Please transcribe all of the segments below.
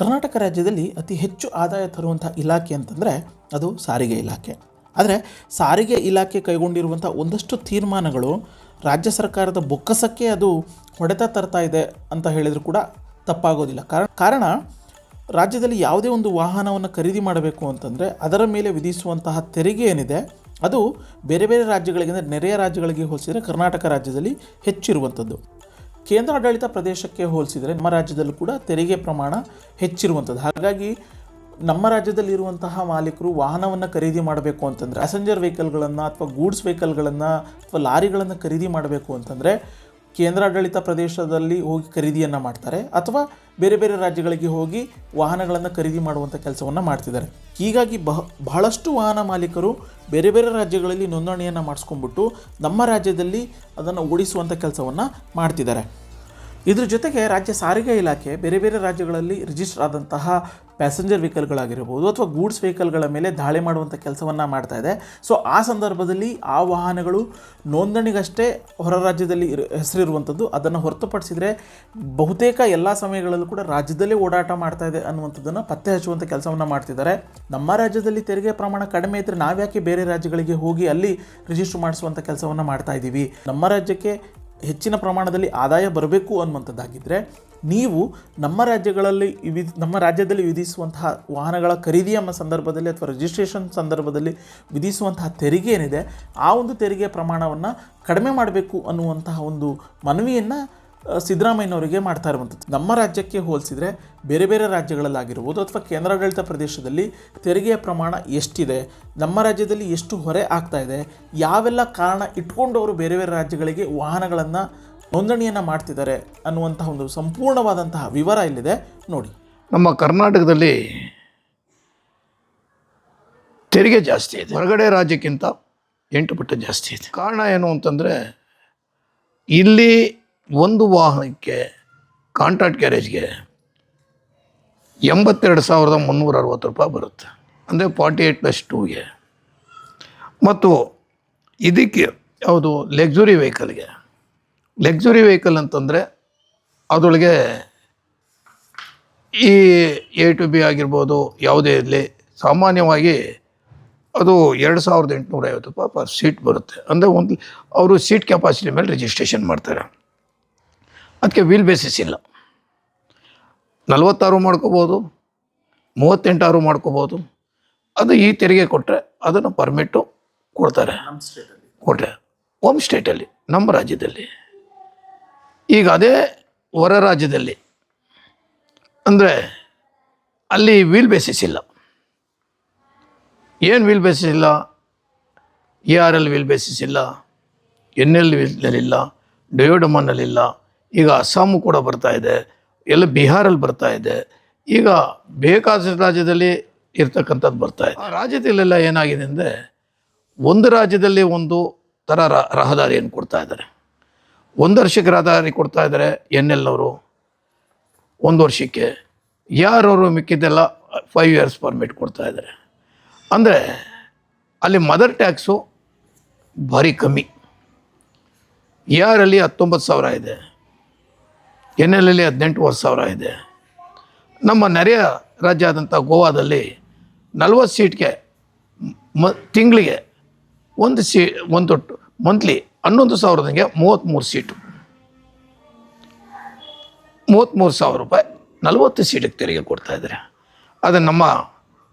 ಕರ್ನಾಟಕ ರಾಜ್ಯದಲ್ಲಿ ಅತಿ ಹೆಚ್ಚು ಆದಾಯ ತರುವಂಥ ಇಲಾಖೆ ಅಂತಂದರೆ ಅದು ಸಾರಿಗೆ ಇಲಾಖೆ. ಆದರೆ ಸಾರಿಗೆ ಇಲಾಖೆ ಕೈಗೊಂಡಿರುವಂಥ ಒಂದಷ್ಟು ತೀರ್ಮಾನಗಳು ರಾಜ್ಯ ಸರ್ಕಾರದ ಬೊಕ್ಕಸಕ್ಕೆ ಅದು ಹೊಡೆತ ತರ್ತಾ ಇದೆ ಅಂತ ಹೇಳಿದರೂ ಕೂಡ ತಪ್ಪಾಗೋದಿಲ್ಲ. ಕಾರಣ ಕಾರಣ ರಾಜ್ಯದಲ್ಲಿ ಯಾವುದೇ ಒಂದು ವಾಹನವನ್ನು ಖರೀದಿ ಮಾಡಬೇಕು ಅಂತಂದರೆ ಅದರ ಮೇಲೆ ವಿಧಿಸುವಂತಹ ತೆರಿಗೆ ಏನಿದೆ, ಅದು ಬೇರೆ ಬೇರೆ ರಾಜ್ಯಗಳಿಗೆ ಅಂದರೆ ನೆರೆಯ ರಾಜ್ಯಗಳಿಗೆ ಹೋಲಿಸಿದರೆ ಕರ್ನಾಟಕ ರಾಜ್ಯದಲ್ಲಿ ಹೆಚ್ಚಿರುವಂಥದ್ದು. ಕೇಂದ್ರಾಡಳಿತ ಪ್ರದೇಶಕ್ಕೆ ಹೋಲಿಸಿದರೆ ನಮ್ಮ ರಾಜ್ಯದಲ್ಲೂ ಕೂಡ ತೆರಿಗೆ ಪ್ರಮಾಣ ಹೆಚ್ಚಿರುವಂಥದ್ದು. ಹಾಗಾಗಿ ನಮ್ಮ ರಾಜ್ಯದಲ್ಲಿರುವಂತಹ ಮಾಲೀಕರು ವಾಹನವನ್ನು ಖರೀದಿ ಮಾಡಬೇಕು ಅಂತಂದರೆ ಪ್ಯಾಸೆಂಜರ್ ವೆಹಿಕಲ್ಗಳನ್ನು ಅಥವಾ ಗೂಡ್ಸ್ ವೆಹಿಕಲ್ಗಳನ್ನು ಅಥವಾ ಲಾರಿಗಳನ್ನು ಖರೀದಿ ಮಾಡಬೇಕು ಅಂತಂದರೆ ಕೇಂದ್ರಾಡಳಿತ ಪ್ರದೇಶದಲ್ಲಿ ಹೋಗಿ ಖರೀದಿಯನ್ನು ಮಾಡ್ತಾರೆ ಅಥವಾ ಬೇರೆ ಬೇರೆ ರಾಜ್ಯಗಳಿಗೆ ಹೋಗಿ ವಾಹನಗಳನ್ನು ಖರೀದಿ ಮಾಡುವಂಥ ಕೆಲಸವನ್ನು ಮಾಡ್ತಿದ್ದಾರೆ. ಹೀಗಾಗಿ ಬಹ, ಬಹಳಷ್ಟು ವಾಹನ ಮಾಲೀಕರು ಬೇರೆ ಬೇರೆ ರಾಜ್ಯಗಳಲ್ಲಿ ನೋಂದಣಿಯನ್ನು ಮಾಡಿಸ್ಕೊಂಡ್ಬಿಟ್ಟು ನಮ್ಮ ರಾಜ್ಯದಲ್ಲಿ ಅದನ್ನು ಓಡಿಸುವಂಥ ಕೆಲಸವನ್ನು ಮಾಡ್ತಿದ್ದಾರೆ. ಇದ್ರ ಜೊತೆಗೆ ರಾಜ್ಯ ಸಾರಿಗೆ ಇಲಾಖೆ ಬೇರೆ ಬೇರೆ ರಾಜ್ಯಗಳಲ್ಲಿ ರಿಜಿಸ್ಟರ್ ಆದಂತಹ ಪ್ಯಾಸೆಂಜರ್ ವೆಹಿಕಲ್ಗಳಾಗಿರ್ಬೋದು ಅಥವಾ ಗೂಡ್ಸ್ ವೆಹಿಕಲ್ಗಳ ಮೇಲೆ ದಾಳಿ ಮಾಡುವಂಥ ಕೆಲಸವನ್ನು ಮಾಡ್ತಾ ಇದೆ. ಸೊ ಆ ಸಂದರ್ಭದಲ್ಲಿ ಆ ವಾಹನಗಳು ನೋಂದಣಿಗಷ್ಟೇ ಹೊರ ರಾಜ್ಯದಲ್ಲಿ ಹೆಸರಿರುವಂಥದ್ದು ಅದನ್ನು ಹೊರತುಪಡಿಸಿದರೆ ಬಹುತೇಕ ಎಲ್ಲ ಸಮಯಗಳಲ್ಲೂ ಕೂಡ ರಾಜ್ಯದಲ್ಲೇ ಓಡಾಟ ಮಾಡ್ತಾ ಇದೆ ಅನ್ನುವಂಥದ್ದನ್ನು ಪತ್ತೆ ಹಚ್ಚುವಂಥ ಕೆಲಸವನ್ನು ಮಾಡ್ತಿದ್ದಾರೆ. ನಮ್ಮ ರಾಜ್ಯದಲ್ಲಿ ತೆರಿಗೆ ಪ್ರಮಾಣ ಕಡಿಮೆ ಇದ್ದರೆ ನಾವ್ಯಾಕೆ ಬೇರೆ ರಾಜ್ಯಗಳಿಗೆ ಹೋಗಿ ಅಲ್ಲಿ ರಿಜಿಸ್ಟರ್ ಮಾಡಿಸುವಂಥ ಕೆಲಸವನ್ನು ಮಾಡ್ತಾ ಇದ್ದೀವಿ ನಮ್ಮ ರಾಜ್ಯಕ್ಕೆ ಹೆಚ್ಚಿನ ಪ್ರಮಾಣದಲ್ಲಿ ಆದಾಯ ಬರಬೇಕು ಅನ್ನುವಂಥದ್ದಾಗಿದ್ದರೆ ನೀವು ನಮ್ಮ ರಾಜ್ಯಗಳಲ್ಲಿ ವಿಧಿ ನಮ್ಮ ರಾಜ್ಯದಲ್ಲಿ ವಿಧಿಸುವಂತಹ ವಾಹನಗಳ ಖರೀದಿಯ ಸಂದರ್ಭದಲ್ಲಿ ಅಥವಾ ರಿಜಿಸ್ಟ್ರೇಷನ್ ಸಂದರ್ಭದಲ್ಲಿ ವಿಧಿಸುವಂತಹ ತೆರಿಗೆ ಏನಿದೆ, ಆ ಒಂದು ತೆರಿಗೆ ಪ್ರಮಾಣವನ್ನು ಕಡಿಮೆ ಮಾಡಬೇಕು ಅನ್ನುವಂತಹ ಒಂದು ಮನವಿಯನ್ನು ಸಿದ್ದರಾಮಯ್ಯನವರಿಗೆ ಮಾಡ್ತಾ ಇರುವಂಥದ್ದು. ನಮ್ಮ ರಾಜ್ಯಕ್ಕೆ ಹೋಲಿಸಿದರೆ ಬೇರೆ ಬೇರೆ ರಾಜ್ಯಗಳಲ್ಲಾಗಿರ್ಬೋದು ಅಥವಾ ಕೇಂದ್ರಾಡಳಿತ ಪ್ರದೇಶದಲ್ಲಿ ತೆರಿಗೆಯ ಪ್ರಮಾಣ ಎಷ್ಟಿದೆ, ನಮ್ಮ ರಾಜ್ಯದಲ್ಲಿ ಎಷ್ಟು ಹೊರೆ ಆಗ್ತಾ ಇದೆ, ಯಾವೆಲ್ಲ ಕಾರಣ ಇಟ್ಕೊಂಡು ಅವರು ಬೇರೆ ಬೇರೆ ರಾಜ್ಯಗಳಿಗೆ ವಾಹನಗಳನ್ನು ನೋಂದಣಿಯನ್ನು ಮಾಡ್ತಿದ್ದಾರೆ ಅನ್ನುವಂತಹ ಒಂದು ಸಂಪೂರ್ಣವಾದಂತಹ ವಿವರ ಇಲ್ಲಿದೆ. ನೋಡಿ. ನಮ್ಮ ಕರ್ನಾಟಕದಲ್ಲಿ ತೆರಿಗೆ ಜಾಸ್ತಿ ಇದೆ. ಹೊರಗಡೆ ರಾಜ್ಯಕ್ಕಿಂತ ಎಂಟು ಪಟ್ಟು ಜಾಸ್ತಿ ಇದೆ. ಕಾರಣ ಏನು ಅಂತಂದರೆ ಇಲ್ಲಿ ಒಂದು ವಾಹನಕ್ಕೆ ಕಾಂಟ್ರಾಕ್ಟ್ ಕ್ಯಾರೇಜ್ಗೆ ಎಂಬತ್ತೆರಡು ಸಾವಿರದ ಮುನ್ನೂರ ಅರವತ್ತು ರೂಪಾಯಿ ಬರುತ್ತೆ. ಅಂದರೆ ಫಾರ್ಟಿ ಏಯ್ಟ್ ಪ್ಲಸ್ ಟೂಗೆ ಮತ್ತು ಇದಕ್ಕೆ ಯಾವುದು ಲೆಕ್ಸುರಿ ವೆಹಿಕಲ್ಗೆ ಲೆಕ್ಸುರಿ ವೆಹಿಕಲ್ ಅಂತಂದರೆ ಅದರೊಳಗೆ ಈ ಎ ಟು ಬಿ ಆಗಿರ್ಬೋದು, ಯಾವುದೇ ಇರಲಿ, ಸಾಮಾನ್ಯವಾಗಿ ಅದು ಎರಡು ಸಾವಿರದ ಎಂಟುನೂರ ಐವತ್ತು ರೂಪಾಯಿ ಪರ್ ಸೀಟ್ ಬರುತ್ತೆ. ಅಂದರೆ ಒಂದು, ಅವರು ಸೀಟ್ ಕೆಪಾಸಿಟಿ ಮೇಲೆ ರಿಜಿಸ್ಟ್ರೇಷನ್ ಮಾಡ್ತಾರೆ. ಅದಕ್ಕೆ ವೀಲ್ ಬೇಸಿಸ್ ಇಲ್ಲ. ನಲವತ್ತಾರು ಮಾಡ್ಕೋಬೋದು ಮೂವತ್ತೆಂಟಾರು ಮಾಡ್ಕೋಬೋದು ಅದು ಈ ತೆರಿಗೆ ಕೊಟ್ಟರೆ ಅದನ್ನು ಪರ್ಮಿಟ್ಟು ಕೊಡ್ತಾರೆ. ಕೊಟ್ಟರೆ ಹೋಮ್ ಸ್ಟೇಟಲ್ಲಿ ನಮ್ಮ ರಾಜ್ಯದಲ್ಲಿ. ಈಗ ಅದೇ ಹೊರ ರಾಜ್ಯದಲ್ಲಿ ಅಂದರೆ ಅಲ್ಲಿ ವೀಲ್ ಬೇಸಿಸ್ ಇಲ್ಲ. ಏನು ವೀಲ್ ಬೇಸಿಸ್ ಇಲ್ಲ? A R L wheel basis ಇಲ್ಲ ಎನ್ ಎಲ್ ವೀಲ್ನಲ್ಲಿಲ್ಲ ಡಯೋಡಮನ್ನಲ್ಲಿಲ್ಲ ಈಗ ಅಸ್ಸಾಮು ಕೂಡ ಬರ್ತಾ ಇದೆ, ಎಲ್ಲ ಬಿಹಾರಲ್ಲಿ ಬರ್ತಾ ಇದೆ. ಈಗ ಬೇಕಾದ ರಾಜ್ಯದಲ್ಲಿ ಇರ್ತಕ್ಕಂಥದ್ದು ಬರ್ತಾ ಇದೆ. ಆ ರಾಜ್ಯದಲ್ಲೆಲ್ಲ ಏನಾಗಿದೆ ಅಂದರೆ ಒಂದು ರಾಜ್ಯದಲ್ಲಿ ಒಂದು ಥರ ರಹದಾರಿಯನ್ನು ಕೊಡ್ತಾ ಇದ್ದಾರೆ. ಒಂದು ವರ್ಷಕ್ಕೆ ರಹದಾರಿ ಕೊಡ್ತಾ ಇದ್ದಾರೆ ಎನ್ ಎಲ್ನವರು ಒಂದು ವರ್ಷಕ್ಕೆ. ಯಾರವರು ಮಿಕ್ಕಿದ್ದೆಲ್ಲ ಫೈವ್ ಇಯರ್ಸ್ ಪರ್ಮಿಟ್ ಕೊಡ್ತಾ ಇದ್ದಾರೆ. ಅಂದರೆ ಅಲ್ಲಿ ಮದರ್ ಟ್ಯಾಕ್ಸು ಭಾರಿ ಕಮ್ಮಿ. ಯಾರಲ್ಲಿ ಹತ್ತೊಂಬತ್ತು ಸಾವಿರ ಇದೆ. ಎನ್ ಎಲ್ ಎಲ್ಲಿ ಹದಿನೆಂಟುವರೆ ಸಾವಿರ ಇದೆ. ನಮ್ಮ ನೆರೆಯ ರಾಜ್ಯ ಆದಂಥ ಗೋವಾದಲ್ಲಿ ನಲ್ವತ್ತು ಸೀಟ್ಗೆ ಮ, ತಿಂಗಳಿಗೆ ಒಂದು ಸೀ, ಒಂದು ಮಂತ್ಲಿ ಹನ್ನೊಂದು ಸಾವಿರದಂಗೆ ಮೂವತ್ತ್ಮೂರು ಸೀಟು. ಮೂವತ್ತ್ಮೂರು ಸಾವಿರ ರೂಪಾಯಿ ನಲ್ವತ್ತು ಸೀಟಿಗೆ ತೆರಿಗೆ ಕೊಡ್ತಾ ಇದ್ದಾರೆ. ಅದು ನಮ್ಮ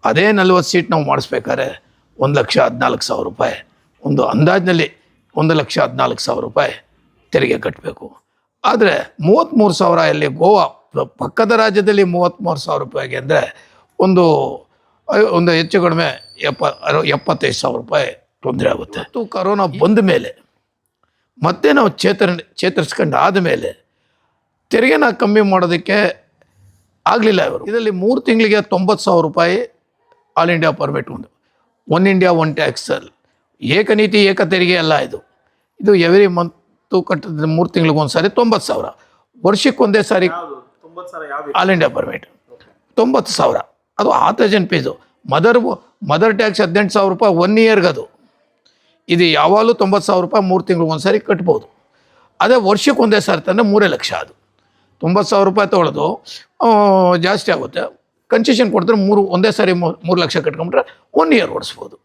ಅದೇ ನಲ್ವತ್ತು ಸೀಟ್ ನಾವು ಮಾಡಿಸ್ಬೇಕಾದ್ರೆ ಒಂದು ಲಕ್ಷ ಹದಿನಾಲ್ಕು ಸಾವಿರ ರೂಪಾಯಿ. ಒಂದು ಅಂದಾಜಿನಲ್ಲಿ ಒಂದು ಲಕ್ಷ ಹದಿನಾಲ್ಕು ಸಾವಿರ ರೂಪಾಯಿ ತೆರಿಗೆ ಕಟ್ಟಬೇಕು. ಆದರೆ ಮೂವತ್ತ್ಮೂರು ಸಾವಿರ ಇಲ್ಲಿ ಗೋವಾ ಪಕ್ಕದ ರಾಜ್ಯದಲ್ಲಿ ಮೂವತ್ತ್ಮೂರು ಸಾವಿರ ರೂಪಾಯಿಗೆ ಅಂದರೆ ಒಂದು ಒಂದು ಹೆಚ್ಚು ಕಡಿಮೆ ಎಪ್ಪ ಎಪ್ಪತ್ತೈದು ಸಾವಿರ ರೂಪಾಯಿ ತೊಂದರೆ ಆಗುತ್ತೆ. ಮತ್ತು ಕರೋನಾ ಬಂದ ಮೇಲೆ ಮತ್ತೆ ನಾವು ಚೇತನ ಚೇತರಿಸ್ಕೊಂಡು ಆದಮೇಲೆ ತೆರಿಗೆನ ಕಮ್ಮಿ ಮಾಡೋದಕ್ಕೆ ಆಗಲಿಲ್ಲ ಇವರು. ಇದರಲ್ಲಿ ಮೂರು ತಿಂಗಳಿಗೆ ತೊಂಬತ್ತು ಸಾವಿರ ರೂಪಾಯಿ ಆಲ್ ಇಂಡಿಯಾ ಪರ್ಮಿಟ್ ಒಂದು ಒನ್ ಇಂಡಿಯಾ ಒನ್ ಟ್ಯಾಕ್ಸಲ್ಲಿ ಏಕನೀತಿ ಏಕ ತೆರಿಗೆ ಅಲ್ಲ ಇದು. ಇದು ಎವ್ರಿ ಮಂತು ಕಟ್ಟಿದ ಮೂರು ತಿಂಗಳಿಗೆ ಒಂದು ಸಾರಿ ತೊಂಬತ್ತು ಸಾವಿರ. ವರ್ಷಕ್ಕೆ ಒಂದೇ ಸಾರಿ ತೊಂಬತ್ತು ಸಾವಿರ ಯಾವ ಆಲ್ ಇಂಡಿಯಾ ಪರ್ಮಿಟ್ ತೊಂಬತ್ತು ಸಾವಿರ. ಅದು ಆ thousand piece motor motor tax ಹದಿನೆಂಟು ಸಾವಿರ ರೂಪಾಯಿ ಒನ್ ಇಯರ್ಗೆ ಅದು ಇದು ಯಾವಾಗಲೂ ತೊಂಬತ್ತು ಸಾವಿರ ರೂಪಾಯಿ ಮೂರು ತಿಂಗಳು ಒಂದು ಸಾರಿ ಕಟ್ಬೋದು. ಅದೇ ವರ್ಷಕ್ಕೆ ಒಂದೇ ಸಾರಿ ತಂದರೆ ಮೂರೇ ಲಕ್ಷ ಅದು. ತೊಂಬತ್ತು ಸಾವಿರ ರೂಪಾಯಿ ತೊಗೊಳೋದು ಜಾಸ್ತಿ ಆಗುತ್ತೆ. ಕನ್ಸೆಷನ್ ಕೊಡಿದ್ರೆ ಮೂರು ಒಂದೇ ಸಾರಿ ಮೂರು ಲಕ್ಷ ಕಟ್ಕೊಂಡ್ರೆ ಒನ್ ಇಯರ್ ಓಡಿಸ್ಬೋದು.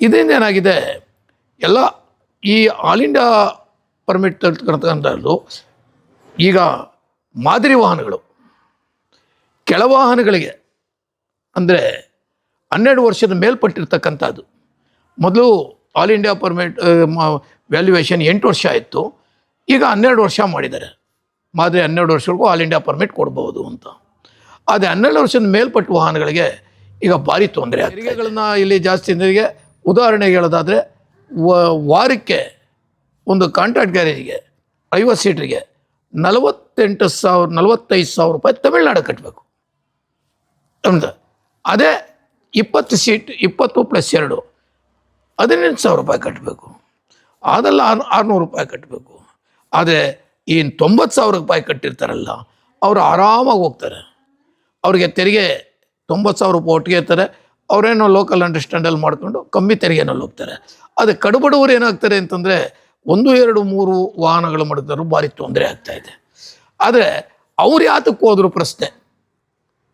ಇದರಿಂದ ಏನಾಗಿದೆ? ಎಲ್ಲ ಈ ಆಲ್ ಇಂಡಿಯಾ ಪರ್ಮಿಟ್ ತರ್ತಕ್ಕಂಥದ್ದು ಈಗ ಮಾದರಿ ವಾಹನಗಳು. ಕೆಳ ವಾಹನಗಳಿಗೆ ಅಂದರೆ ಹನ್ನೆರಡು ವರ್ಷದ ಮೇಲ್ಪಟ್ಟಿರ್ತಕ್ಕಂಥದ್ದು. ಮೊದಲು ಆಲ್ ಇಂಡಿಯಾ ಪರ್ಮಿಟ್ ವ್ಯಾಲ್ಯೂಯೇಷನ್ ಎಂಟು ವರ್ಷ ಆಯಿತು. ಈಗ ಹನ್ನೆರಡು ವರ್ಷ ಮಾಡಿದ್ದಾರೆ. ಮಾದರಿ ಹನ್ನೆರಡು ವರ್ಷಗಳಿಗೂ ಆಲ್ ಇಂಡಿಯಾ ಪರ್ಮಿಟ್ ಕೊಡ್ಬೋದು ಅಂತ. ಆದರೆ ಹನ್ನೆರಡು ವರ್ಷದ ಮೇಲ್ಪಟ್ಟ ವಾಹನಗಳಿಗೆ ಈಗ ಭಾರಿ ತೊಂದರೆ ತೆರಿಗೆಗಳನ್ನ ಇಲ್ಲಿ ಜಾಸ್ತಿ ತೆರಿಗೆ ಉದಾಹರಣೆಗೆ ಹೇಳೋದಾದರೆ ವಾರಕ್ಕೆ ಒಂದು ಕಾಂಟ್ರಾಕ್ಟ್ ಗ್ಯಾರೇಜಿಗೆ ಐವತ್ತು ಸೀಟ್ರಿಗೆ ನಲವತ್ತೆಂಟು ಸಾವಿರ, ನಲವತ್ತೈದು ಸಾವಿರ ರೂಪಾಯಿ ತಮಿಳ್ನಾಡು ಕಟ್ಟಬೇಕು ನಮ್ದು ಅದೇ ಇಪ್ಪತ್ತು ಸೀಟ್, ಇಪ್ಪತ್ತು ಪ್ಲಸ್ ಎರಡು ಹದಿನೆಂಟು ಸಾವಿರ ರೂಪಾಯಿ ಕಟ್ಟಬೇಕು ಅದೆಲ್ಲ ಆರು, ಆರುನೂರು ರೂಪಾಯಿ ಕಟ್ಟಬೇಕು ಆದರೆ ಏನು ತೊಂಬತ್ತು ಸಾವಿರ ರೂಪಾಯಿ ಕಟ್ಟಿರ್ತಾರಲ್ಲ, ಅವರು ಆರಾಮಾಗಿ ಹೋಗ್ತಾರೆ. ಅವರಿಗೆ ತೆರಿಗೆ ತೊಂಬತ್ತು ಸಾವಿರ ರೂಪಾಯಿ ಒಟ್ಟಿಗೆ ಇರ್ತಾರೆ. ಅವರೇನೋ ಲೋಕಲ್ ಅಂಡರ್ಸ್ಟ್ಯಾಂಡಲ್ಲಿ ಮಾಡ್ಕೊಂಡು ಕಮ್ಮಿ ತೆರಿಗೆನಲ್ಲಿ ಹೋಗ್ತಾರೆ. ಅದು ಕಡುಬಡವರು ಏನಾಗ್ತಾರೆ ಅಂತಂದರೆ ಒಂದು, ಎರಡು, ಮೂರು ವಾಹನಗಳು ಮಾಡಿದ್ರು ಭಾರಿ ತೊಂದರೆ ಆಗ್ತಾ ಇದೆ. ಆದರೆ ಅವ್ರು ಯಾತಕ್ಕೆ ಹೋದ್ರು ಪ್ರಶ್ನೆ.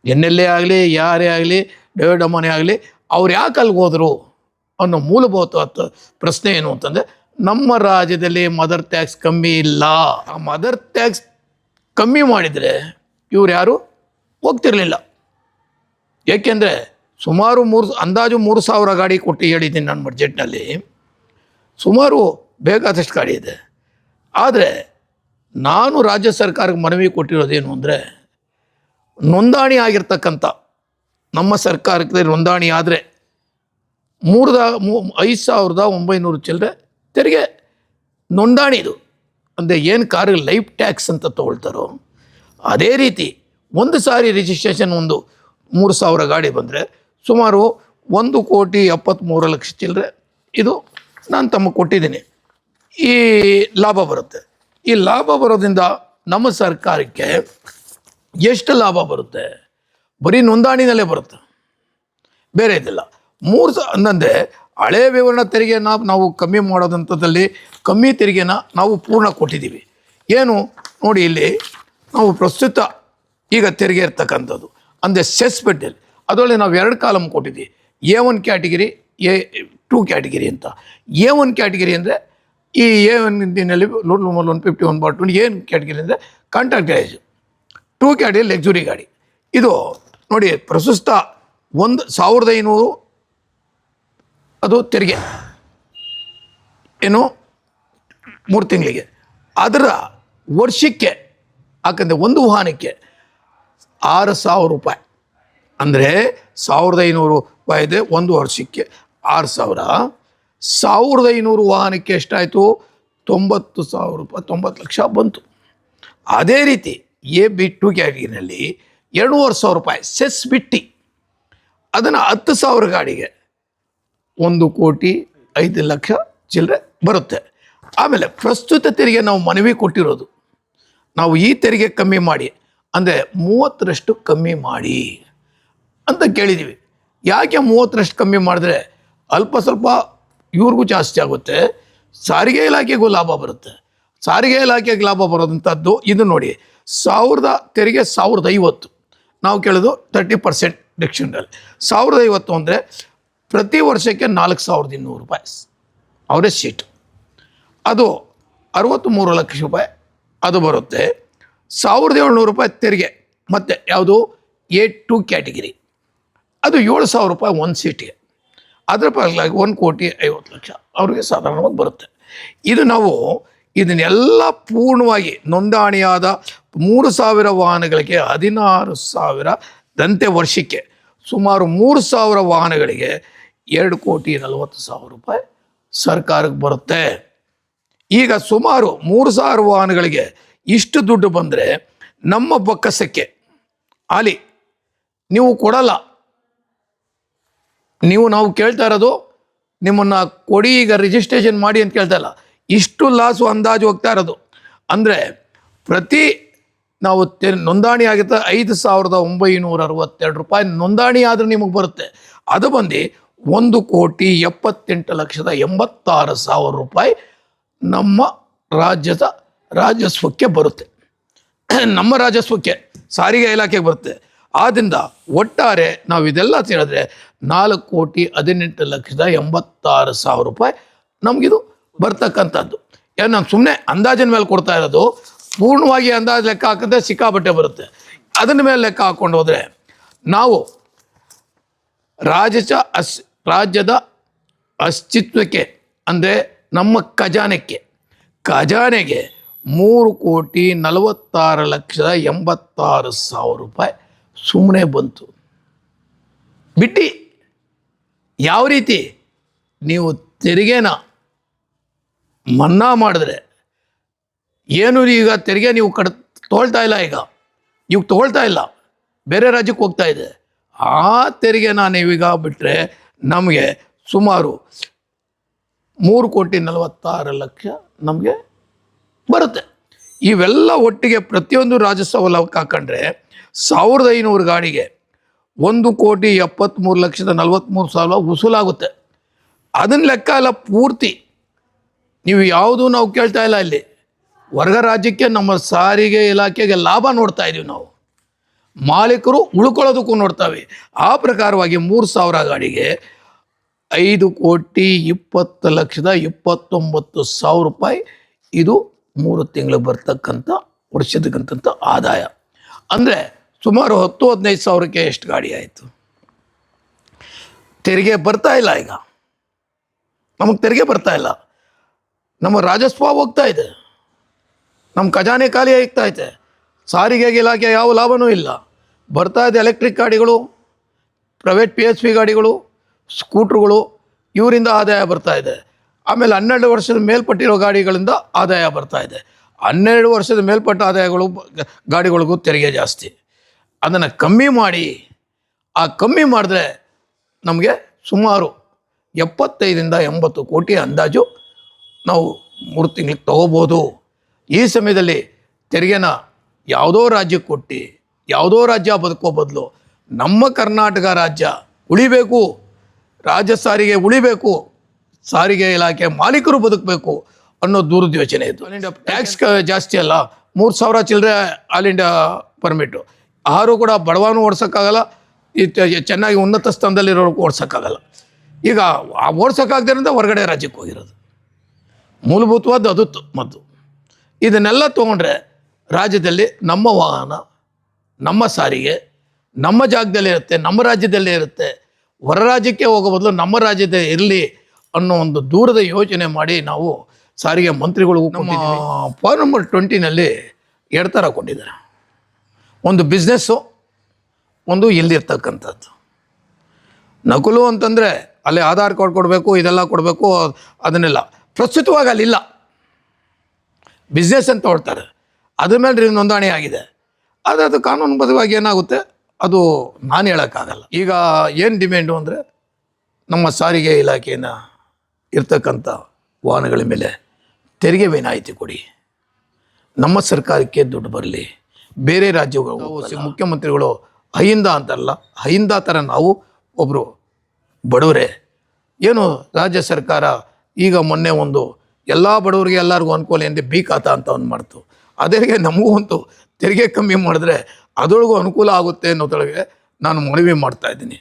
ಎನ್ ಎ ಆಗಲಿ, ಯಾರೇ ಆಗಲಿ, ಡೇವಿಡ್ ಅಮ್ಮನೇ ಆಗಲಿ, ಅವ್ರು ಯಾಕೆ ಅಲ್ಲಿಗೆ ಹೋದರು ಅನ್ನೋ ಮೂಲಭೂತ ಪ್ರಶ್ನೆ ಏನು ಅಂತಂದರೆ, ನಮ್ಮ ರಾಜ್ಯದಲ್ಲಿ ಮದರ್ ಟ್ಯಾಕ್ಸ್ ಕಮ್ಮಿ ಇಲ್ಲ. ಆ ಮದರ್ ಟ್ಯಾಕ್ಸ್ ಕಮ್ಮಿ ಮಾಡಿದರೆ ಇವ್ರು ಯಾರು? ಹೋಗ್ತಿರಲಿಲ್ಲ. ಏಕೆಂದರೆ ಸುಮಾರು ಮೂರು ಅಂದಾಜು ಮೂರು ಸಾವಿರ ಗಾಡಿ ಕೊಟ್ಟು ಹೇಳಿದ್ದೀನಿ ನನ್ನ ಬಡ್ಜೆಟ್ನಲ್ಲಿ ಸುಮಾರು ಬೇಕಾದಷ್ಟು ಗಾಡಿ ಇದೆ. ಆದರೆ ನಾನು ರಾಜ್ಯ ಸರ್ಕಾರಕ್ಕೆ ಮನವಿ ಕೊಟ್ಟಿರೋದೇನು ಅಂದರೆ, ನೋಂದಣಿ ಆಗಿರ್ತಕ್ಕಂಥ ನಮ್ಮ ಸರ್ಕಾರಕ್ಕೆ ನೋಂದಣಿ ಆದರೆ ಮೂರ್ದ ಮೂ ಐದು ಸಾವಿರದ ಒಂಬೈನೂರು ಚಿಲ್ಲರೆ ತೆರಿಗೆ ನೋಂದಾಣಿದು ಅಂದರೆ ಏನು ಕಾರಿಗೆ ಲೈಫ್ ಟ್ಯಾಕ್ಸ್ ಅಂತ ತೊಗೊಳ್ತಾರೋ, ಅದೇ ರೀತಿ ಒಂದು ಸಾರಿ ರಿಜಿಸ್ಟ್ರೇಷನ್ ಒಂದು ಮೂರು ಸಾವಿರ ಗಾಡಿ ಬಂದರೆ ಸುಮಾರು ಒಂದು ಕೋಟಿ ಎಪ್ಪತ್ತ್ಮೂರು ಲಕ್ಷ ಚಿಲ್ಲರೆ ಇದು ನಾನು ತಮಗೆ ಕೊಟ್ಟಿದ್ದೀನಿ. ಈ ಲಾಭ ಬರುತ್ತೆ. ಈ ಲಾಭ ಬರೋದ್ರಿಂದ ನಮ್ಮ ಸರ್ಕಾರಕ್ಕೆ ಎಷ್ಟು ಲಾಭ ಬರುತ್ತೆ? ಬರೀ ನೋಂದಣಿನಲ್ಲೇ ಬರುತ್ತೆ. ಬೇರೆ ಇದಿಲ್ಲ. ಮೂರು ಸ ಅಂದರೆ ಹಳೆ ವಿವರಣ ತೆರಿಗೆನ ನಾವು ಕಮ್ಮಿ ಮಾಡೋದಂಥದ್ದಲ್ಲಿ ಕಮ್ಮಿ ತೆರಿಗೆನ ನಾವು ಪೂರ್ಣ ಕೊಟ್ಟಿದ್ದೀವಿ. ಏನು? ನೋಡಿ ಇಲ್ಲಿ ನಾವು ಪ್ರಸ್ತುತ ಈಗ ತೆರಿಗೆ ಇರ್ತಕ್ಕಂಥದ್ದು. ಅಂದರೆ ಸೆಸ್ ಬೆಡ್ಡಲ್ಲಿ ಅದರಲ್ಲಿ ನಾವು ಎರಡು ಕಾಲಮ್ ಕೊಟ್ಟಿದ್ದೀವಿ. A one category, A two category ಅಂತ. ಎ ಒನ್ ಕ್ಯಾಟಗಿರಿ ಅಂದರೆ ಈ ಎ ಒನ್ ದಿನಲ್ಲಿ ಒನ್ ಫಿಫ್ಟಿ ಒನ್ ಬಾಟ್ ಏನು ಕ್ಯಾಟಗರಿ ಅಂದರೆ contract garage two caddy luxury ಗಾಡಿ. ಇದು ನೋಡಿ ಪ್ರಸ್ತುತ ಒಂದು ಸಾವಿರದ ಐನೂರು ಅದು ತೆರಿಗೆ. ಏನು? ಮೂರು ತಿಂಗಳಿಗೆ. ಅದರ ವರ್ಷಕ್ಕೆ, ಯಾಕಂದರೆ ಒಂದು ವಾಹನಕ್ಕೆ ಆರು ಸಾವಿರ ರೂಪಾಯಿ. ಅಂದರೆ ಸಾವಿರದ ಐನೂರು ರೂಪಾಯಿ ಇದೆ ಒಂದು ವರ್ಷಕ್ಕೆ ಆರು ಸಾವಿರ. ಸಾವಿರದ ಐನೂರು ವಾಹನಕ್ಕೆ ಎಷ್ಟಾಯಿತು? ತೊಂಬತ್ತು ಸಾವಿರ ರೂಪಾಯಿ ತೊಂಬತ್ತು ಲಕ್ಷ ಬಂತು. ಅದೇ ರೀತಿ ಎ ಬಿ ಟು ಕ್ಯಾಟಗಿರಿನಲ್ಲಿ ಎರಡೂವರೆ ಸಾವಿರ ರೂಪಾಯಿ ಸೆಸ್ ಬಿಟ್ಟು. ಅದನ್ನು ಹತ್ತು ಸಾವಿರ ಗಾಡಿಗೆ ಒಂದು ಕೋಟಿ ಐದು ಲಕ್ಷ ಚಿಲ್ಲರೆ ಬರುತ್ತೆ. ಆಮೇಲೆ ಪ್ರಸ್ತುತ ತೆರಿಗೆ ನಾವು ಮನವಿ ಕೊಟ್ಟಿರೋದು. ನಾವು ಈ ತೆರಿಗೆ ಕಮ್ಮಿ ಮಾಡಿ, ಅಂದರೆ ಮೂವತ್ತರಷ್ಟು ಕಮ್ಮಿ ಮಾಡಿ ಅಂತ ಕೇಳಿದ್ದೀವಿ ಯಾಕೆ ಮೂವತ್ತರಷ್ಟು ಕಮ್ಮಿ ಮಾಡಿದ್ರೆ? ಅಲ್ಪ ಸ್ವಲ್ಪ ಇವ್ರಿಗೂ ಜಾಸ್ತಿ ಆಗುತ್ತೆ. ಸಾರಿಗೆ ಇಲಾಖೆಗೂ ಲಾಭ ಬರುತ್ತೆ. ಸಾರಿಗೆ ಇಲಾಖೆಗೆ ಲಾಭ ಬರೋದಂಥದ್ದು ಇದು ನೋಡಿ, ಸಾವಿರದ, ತೆರಿಗೆ ಸಾವಿರದ ಐವತ್ತು. ನಾವು ಕೇಳೋದು ತರ್ಟಿ ಪರ್ಸೆಂಟ್ ಡಿಕ್ಷನ್ರಲ್ಲಿ ಸಾವಿರದ ಐವತ್ತು ಅಂದರೆ ಪ್ರತಿ ವರ್ಷಕ್ಕೆ ನಾಲ್ಕು ಸಾವಿರದ ಇನ್ನೂರು ರೂಪಾಯಿ ಅವರೇ ಸೀಟ್ ಅದು ಅರವತ್ತ್ಮೂರು ಲಕ್ಷ ರೂಪಾಯಿ ಅದು ಬರುತ್ತೆ. ಸಾವಿರದ ಏಳ್ನೂರು ರೂಪಾಯಿ ತೆರಿಗೆ, ಮತ್ತು ಯಾವುದು ಎ ಟು ಕ್ಯಾಟಗಿರಿ ಅದು ಏಳು ಸಾವಿರ ರೂಪಾಯಿ ಒಂದು ಸೀಟಿಗೆ ಅದರ ಪರವಾಗಿ ಒಂದು ಕೋಟಿ ಐವತ್ತು ಲಕ್ಷ ಅವ್ರಿಗೆ ಸಾಧಾರಣವಾಗಿ ಬರುತ್ತೆ. ಇದು ನಾವು ಇದನ್ನೆಲ್ಲ ಪೂರ್ಣವಾಗಿ ನೋಂದಣಿಯಾದ ಮೂರು ಸಾವಿರ ವಾಹನಗಳಿಗೆ ಹದಿನಾರು ಸಾವಿರ ದಂತೆ ವರ್ಷಕ್ಕೆ ಸುಮಾರು ಮೂರು ಸಾವಿರ ವಾಹನಗಳಿಗೆ ಎರಡು ಕೋಟಿ ನಲವತ್ತು ಸಾವಿರ ರೂಪಾಯಿ ಸರ್ಕಾರಕ್ಕೆ ಬರುತ್ತೆ. ಈಗ ಸುಮಾರು ಮೂರು ಸಾವಿರ ವಾಹನಗಳಿಗೆ ಇಷ್ಟು ದುಡ್ಡು ಬಂದರೆ ನಮ್ಮ ಬೊಕ್ಕಸಕ್ಕೆ ಆಲಿ ನೀವು ಕೊಡಲ್ಲ. ನೀವು ನಾವು ಕೇಳ್ತಾ ಇರೋದು ನಿಮ್ಮನ್ನು ಕೊಡಿ, ಈಗ ರಿಜಿಸ್ಟ್ರೇಷನ್ ಮಾಡಿ ಅಂತ ಕೇಳ್ತಾ ಇಲ್ಲ. ಇಷ್ಟು ಲಾಸು ಅಂದಾಜು ಹೋಗ್ತಾ ಇರೋದು. ಅಂದರೆ ಪ್ರತಿ ನಾವು ತೆ, ನೋಂದಣಿ ಆಗಿರ್ತದೆ ಐದು ಸಾವಿರದ ಒಂಬೈನೂರ ಅರವತ್ತೆರಡು ರೂಪಾಯಿ ನೋಂದಣಿ ಆದರೆ ನಿಮಗೆ ಬರುತ್ತೆ. ಅದು ಬಂದು ಒಂದು ಕೋಟಿ ಎಪ್ಪತ್ತೆಂಟು ಲಕ್ಷದ ಎಂಬತ್ತಾರು ಸಾವಿರ ರೂಪಾಯಿ ನಮ್ಮ ರಾಜ್ಯದ ರಾಜಸ್ವಕ್ಕೆ ಬರುತ್ತೆ. ನಮ್ಮ ರಾಜಸ್ವಕ್ಕೆ ಸಾರಿಗೆ ಇಲಾಖೆಗೆ ಬರುತ್ತೆ. ಆದ್ದರಿಂದ ಒಟ್ಟಾರೆ ನಾವು ಇದೆಲ್ಲ ತಿಳಿದ್ರೆ ನಾಲ್ಕು ಕೋಟಿ ಹದಿನೆಂಟು ಲಕ್ಷದ ಎಂಬತ್ತಾರು ಸಾವಿರ ರೂಪಾಯಿ ನಮಗಿದು ಬರ್ತಕ್ಕಂಥದ್ದು. ಏನು ನಾನು ಸುಮ್ಮನೆ ಅಂದಾಜಿನ ಮೇಲೆ ಕೊಡ್ತಾ ಇರೋದು, ಪೂರ್ಣವಾಗಿ ಅಂದಾಜು ಲೆಕ್ಕ ಹಾಕಿದ್ರೆ ಸಿಕ್ಕಾಬಟ್ಟೆ ಬರುತ್ತೆ. ಅದನ್ನ ಮೇಲೆ ಲೆಕ್ಕ ಹಾಕೊಂಡು ಹೋದರೆ ನಾವು ರಾಜಚ ಅಸ್, ರಾಜ್ಯದ ಅಸ್ತಿತ್ವಕ್ಕೆ, ಅಂದರೆ ನಮ್ಮ ಖಜಾನೆಗೆ ಖಜಾನೆಗೆ ಮೂರು ಕೋಟಿ ನಲವತ್ತಾರು ಲಕ್ಷದ ಎಂಬತ್ತಾರು ಸಾವಿರ ರೂಪಾಯಿ ಸುಮ್ಮನೆ ಬಂತು. ಬಿಟ್ಟು, ಯಾವ ರೀತಿ ನೀವು ತೆರಿಗೆನ ಮನ್ನಾ ಮಾಡಿದ್ರೆ? ಏನು ಈಗ ತೆರಿಗೆ ನೀವು ಕಡ್, ತೊಗೊಳ್ತಾ ಇಲ್ಲ ಈಗ? ಈಗ ತೊಗೊಳ್ತಾ ಇಲ್ಲ. ಬೇರೆ ರಾಜ್ಯಕ್ಕೆ ಹೋಗ್ತಾ ಇದೆ. ಆ ತೆರಿಗೆನ ನೀವೀಗ ಬಿಟ್ಟರೆ ನಮಗೆ ಸುಮಾರು ಮೂರು ಕೋಟಿ ನಲವತ್ತಾರು ಲಕ್ಷ ನಮಗೆ ಬರುತ್ತೆ. ಇವೆಲ್ಲ ಒಟ್ಟಿಗೆ ಪ್ರತಿಯೊಂದು ರಾಜಸ್ವ ಲೆಕ್ಕ ಹಾಕೊಂಡ್ರೆ ಸಾವಿರದ ಐನೂರು ಗಾಡಿಗೆ ಒಂದು ಕೋಟಿ ಎಪ್ಪತ್ತ್ಮೂರು ಲಕ್ಷದ ನಲವತ್ತ್ಮೂರು ಸಾವಿರ ವಸೂಲಾಗುತ್ತೆ. ಅದನ್ನ ಲೆಕ್ಕ ಎಲ್ಲ ಪೂರ್ತಿ ನೀವು ಯಾವುದೂ ನಾವು ಕೇಳ್ತಾ ಇಲ್ಲ ಇಲ್ಲಿ. ಹೊರಗ ರಾಜ್ಯಕ್ಕೆ, ನಮ್ಮ ಸಾರಿಗೆ ಇಲಾಖೆಗೆ ಲಾಭ ನೋಡ್ತಾ ಇದ್ದೀವಿ ನಾವು. ಮಾಲೀಕರು ಉಳ್ಕೊಳ್ಳೋದಕ್ಕೂ ನೋಡ್ತಾವೆ. ಆ ಪ್ರಕಾರವಾಗಿ ಮೂರು ಸಾವಿರ ಗಾಡಿಗೆ ಐದು ಕೋಟಿ ಇಪ್ಪತ್ತು ಲಕ್ಷದ ಇಪ್ಪತ್ತೊಂಬತ್ತು ಸಾವಿರ ರೂಪಾಯಿ ಇದು ಮೂರು ತಿಂಗಳು ಬರ್ತಕ್ಕಂಥ ವರ್ಷದಕ್ಕಂಥ ಆದಾಯ. ಅಂದರೆ ಸುಮಾರು ಹತ್ತು, ಹದಿನೈದು ಸಾವಿರಕ್ಕೆ ಎಷ್ಟು ಗಾಡಿ ಆಯಿತು? ತೆರಿಗೆ ಬರ್ತಾ ಇಲ್ಲ ಈಗ. ನಮಗೆ ತೆರಿಗೆ ಬರ್ತಾ ಇಲ್ಲ. ನಮ್ಮ ರಾಜಸ್ವ ಹೋಗ್ತಾ ಇದೆ. ನಮ್ಮ ಖಜಾನೆ ಖಾಲಿ ಆಗ್ತಾ ಐತೆ ಸಾರಿಗೆ ಇಲಾಖೆ ಯಾವ ಲಾಭನೂ ಇಲ್ಲ. ಬರ್ತಾ ಇದೆ ಎಲೆಕ್ಟ್ರಿಕ್ ಗಾಡಿಗಳು, ಪ್ರೈವೇಟ್ ಪಿ ಎಸ್ ಪಿ ಗಾಡಿಗಳು, ಸ್ಕೂಟ್ರುಗಳು, ಇವರಿಂದ ಆದಾಯ ಬರ್ತಾ ಇದೆ. ಆಮೇಲೆ ಹನ್ನೆರಡು ವರ್ಷದ ಮೇಲ್ಪಟ್ಟಿರೋ ಗಾಡಿಗಳಿಂದ ಆದಾಯ ಬರ್ತಾ ಇದೆ. ಹನ್ನೆರಡು ವರ್ಷದ ಮೇಲ್ಪಟ್ಟ ಆದಾಯಗಳು ಗಾಡಿಗಳಿಗೂ ತೆರಿಗೆ ಜಾಸ್ತಿ. ಅದನ್ನು ಕಮ್ಮಿ ಮಾಡಿ, ಆ ಕಮ್ಮಿ ಮಾಡಿದ್ರೆ ನಮಗೆ ಸುಮಾರು ಎಪ್ಪತ್ತೈದರಿಂದ ಎಂಬತ್ತು ಕೋಟಿ ಅಂದಾಜು ನಾವು ಮೂರು ತಿಂಗಳಿಗೆ ತಗೋಬೋದು. ಈ ಸಮಯದಲ್ಲಿ ತೆರಿಗೆನ ಯಾವುದೋ ರಾಜ್ಯಕ್ಕೆ ಕೊಟ್ಟು, ಯಾವುದೋ ರಾಜ್ಯ ಬದುಕೋ ಬದಲು ನಮ್ಮ ಕರ್ನಾಟಕ ರಾಜ್ಯ ಉಳಿಬೇಕು ರಾಜ್ಯ ಸಾರಿಗೆ ಉಳಿಬೇಕು ಸಾರಿಗೆ ಇಲಾಖೆ ಮಾಲೀಕರು ಬದುಕಬೇಕು ಅನ್ನೋ ದೂರದ ಯೋಚನೆ ಇತ್ತು ಆಲ್ ಇಂಡಿಯಾ ಟ್ಯಾಕ್ಸ್ ಜಾಸ್ತಿ ಅಲ್ಲ ಮೂರು ಸಾವಿರ ಚಿಲ್ಲರೆ ಆಲ್ ಇಂಡಿಯಾ ಪರ್ಮಿಟು ಆರು ಕೂಡ ಬಡವನು ಓಡ್ಸೋಕ್ಕಾಗಲ್ಲ ಈ ಚೆನ್ನಾಗಿ ಉನ್ನತ ಸ್ಥಾನದಲ್ಲಿರೋರ್ಗೂ ಓಡ್ಸೋಕ್ಕಾಗಲ್ಲ. ಈಗ ಆ ಓಡ್ಸೋಕ್ಕಾಗದೇ ಹೊರಗಡೆ ರಾಜ್ಯಕ್ಕೆ ಹೋಗಿರೋದು. ಮೂಲಭೂತವಾದ ಅದು ಮದ್ದು. ಇದನ್ನೆಲ್ಲ ತೊಗೊಂಡ್ರೆ ರಾಜ್ಯದಲ್ಲಿ ನಮ್ಮ ವಾಹನ ನಮ್ಮ ಸಾರಿಗೆ ನಮ್ಮ ಜಾಗದಲ್ಲಿ ಇರುತ್ತೆ ನಮ್ಮ ರಾಜ್ಯದಲ್ಲೇ ಇರುತ್ತೆ. ಹೊರ ರಾಜ್ಯಕ್ಕೆ ಹೋಗೋ ಬದಲು ನಮ್ಮ ರಾಜ್ಯದ ಇರಲಿ ಅನ್ನೋ ಒಂದು ದೂರದ ಯೋಚನೆ ಮಾಡಿ ನಾವು ಸಾರಿಗೆ ಮಂತ್ರಿಗಳಿಗೂ ನಮ್ಮ ಫೋನ್ ನಂಬರ್ ಟ್ವೆಂಟಿನಲ್ಲಿ ಎರಡು ಥರ ಕೊಟ್ಟಿದ್ದಾರೆ ಒಂದು ಬಿಸ್ನೆಸ್ಸು ಒಂದು ಇಲ್ಲಿರ್ತಕ್ಕಂಥದ್ದು. ನಕಲು ಅಂತಂದರೆ ಅಲ್ಲಿ ಆಧಾರ್ ಕಾರ್ಡ್ ಕೊಡಬೇಕು ಇದೆಲ್ಲ ಕೊಡಬೇಕು ಅದನ್ನೆಲ್ಲ. ಪ್ರಸ್ತುತವಾಗಿ ಅಲ್ಲಿಲ್ಲ. ಬಿಸ್ನೆಸ್ ಅಂತ ಹೊಡ್ತಾರೆ ಅದ್ರ ಮೇಲೆ ನೋಂದಣಿ ಆಗಿದೆ. ಆದರೆ ಅದು ಕಾನೂನುಬದ್ಧವಾಗಿ ಏನಾಗುತ್ತೆ? ಅದು ನಾನು ಹೇಳೋಕ್ಕಾಗಲ್ಲ. ಈಗ ಏನು ಡಿಮ್ಯಾಂಡು ಅಂದರೆ ನಮ್ಮ ಸಾರಿಗೆ ಇಲಾಖೆನ ಇರ್ತಕ್ಕಂಥ ವಾಹನಗಳ ಮೇಲೆ ತೆರಿಗೆ ವಿನಾಯಿತಿ ಕೊಡಿ. ನಮ್ಮ ಸರ್ಕಾರಕ್ಕೆ ದುಡ್ಡು ಬರಲಿ. ಬೇರೆ ರಾಜ್ಯಗಳು ಮುಖ್ಯಮಂತ್ರಿಗಳು ಅಹಿಂದ ಅಂತಾರಲ್ಲ ಅಹಿಂದ ಥರ ನಾವು ಒಬ್ಬರು ಬಡವರೇ. ಏನು ರಾಜ್ಯ ಸರ್ಕಾರ ಈಗ ಮೊನ್ನೆ ಒಂದು ಎಲ್ಲ ಬಡವರಿಗೆ ಎಲ್ಲರಿಗೂ ಅನುಕೂಲ ಎಂದು ಬಿ ಖಾತಾ ಅಂತ ಒಂದು ಮಾಡ್ತು. ಅದೇ ನಮಗೂ ಒಂದು ತೆರಿಗೆ ಕಮ್ಮಿ ಮಾಡಿದ್ರೆ ಅದರೊಳಗೂ ಅನುಕೂಲ ಆಗುತ್ತೆ ಅನ್ನೋದ್ರೊಳಗೆ ನಾನು ಮನವಿ ಮಾಡ್ತಾ ಇದ್ದೀನಿ.